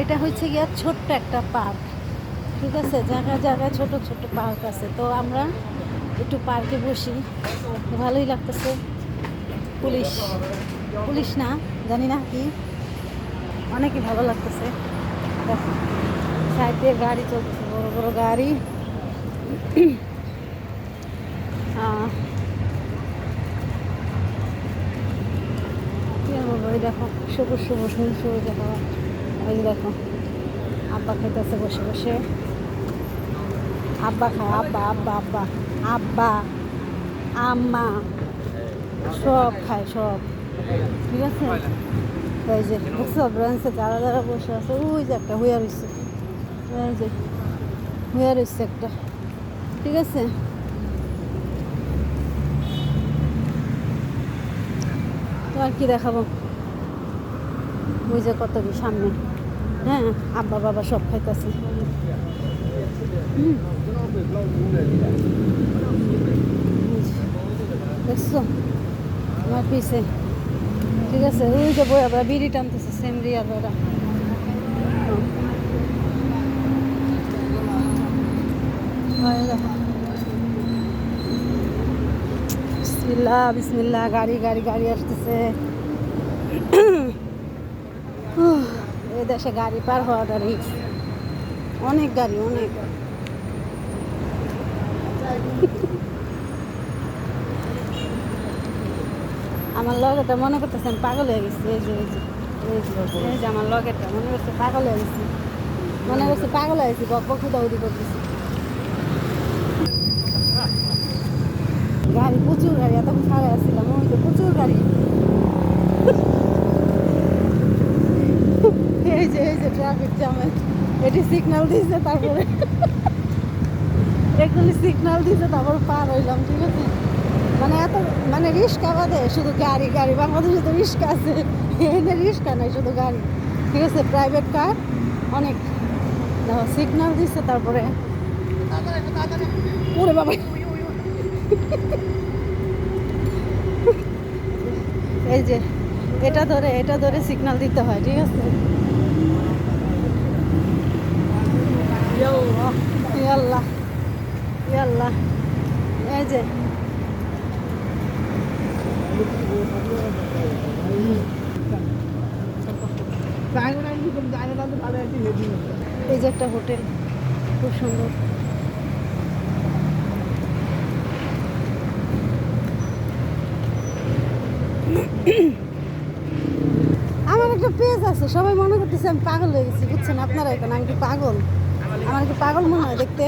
এটা হচ্ছে গিয়া ছোট্ট একটা পার্ক। ঠিক আছে? জায়গায় জায়গায় ছোট ছোট পার্ক আছে। তো আমরা একটু পার্কে বসি। ভালোই লাগতেছে। পুলিশ। পুলিশ না? জানি না কি। অনেকই ভালো লাগতেছে। সাইড দিয়ে গাড়ি চলতেছে, বড় বড় গাড়ি। দেখো সবুজ সবুজ সবুজ দেখো ওই দেখো, আব্বা খাইতেছে বসে বসে। আব্বা খায়, আব্বা আব্বা আব্বা আব্বা, আম্মা, সব খায়, সব। ঠিক আছে? এই যে, দেখছ, ব্রাঞ্চে যারা যারা বসে আছে, ওই যে একটা হুইয়া রয়েছে এই যে, হুইয়া রয়েছে একটা। ঠিক আছে? তো আর কি দেখাবো? ওই যে কত কি সামনে। হ্যাঁ আব্বা বাবা সব খাইতেছে। দেখছ? আমার ঠিক আছে, ওই যে বই আবার বিড়ি টানতেছে সেম রিয়া বেড়া বিসমিল্লা বিসমিল্লা গাড়ি গাড়ি গাড়ি আসতেছে। দেশে গাড়ি পার হওয়াটা রিক্স অনেক গাড়ি, অনেক। আমার লগেটা মনে করতেছে আমি পাগল হয়ে গেছি, এই যে এই যে আমার লগেটা মনে করছে পাগল হয়ে গেছি। মনে করছে পাগল হয়ে গেছি, বক দৌড়ি করতেছি। গাড়ি, প্রচুর গাড়ি এত ছাড়ে আসছিলাম, ওই প্রচুর গাড়ি। এই যে এই যে ট্রাফিক জ্যামে এটি সিগন্যাল দিয়েছে, তারপরে এগুলি সিগন্যাল দিয়েছে, তারপর পার হইলাম, ঠিক আছে? মানে এত মানে রিক্সা বাদে শুধু গাড়ি গাড়ি। বাংলাদেশে তো রিক্সা আছে। এখানে রিক্সা নাই, শুধু গাড়ি। ঠিক আছে প্রাইভেট কার অনেক। সিগন্যাল দিচ্ছে তারপরে ওরে বাবা। এই যে, এটা ধরে এটা ধরে সিগন্যাল দিতে হয়, ঠিক আছে? ইয়াল্লাহ ইয়াল্লাহ এই যে। এই যে একটা হোটেল খুব সুন্দর। আমার পেজ আছে, সবাই মনে করতেছে আমি পাগল হয়ে গেছি, বুঝছেন? আপনারা এখন আমি কি পাগল? আমার কি পাগল মনে হয় দেখতে?